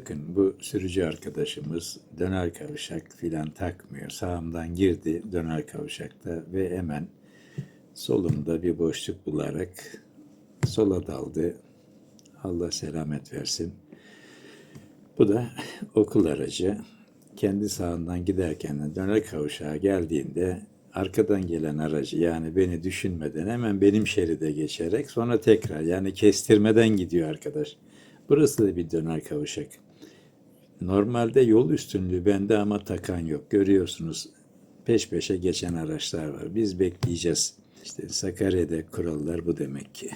Bakın bu sürücü arkadaşımız döner kavşak filan takmıyor. Sağımdan girdi döner kavşakta ve hemen solumda bir boşluk bularak sola daldı. Allah selamet versin. Bu da okul aracı. Kendi sağından giderken de döner kavşağa geldiğinde arkadan gelen aracı yani beni düşünmeden hemen benim şeride geçerek sonra tekrar yani kestirmeden gidiyor arkadaş. Burası da bir döner kavşak. Normalde yol üstünlüğü bende ama takan yok. Görüyorsunuz peş peşe geçen araçlar var. Biz bekleyeceğiz. İşte Sakarya'da kurallar bu demek ki.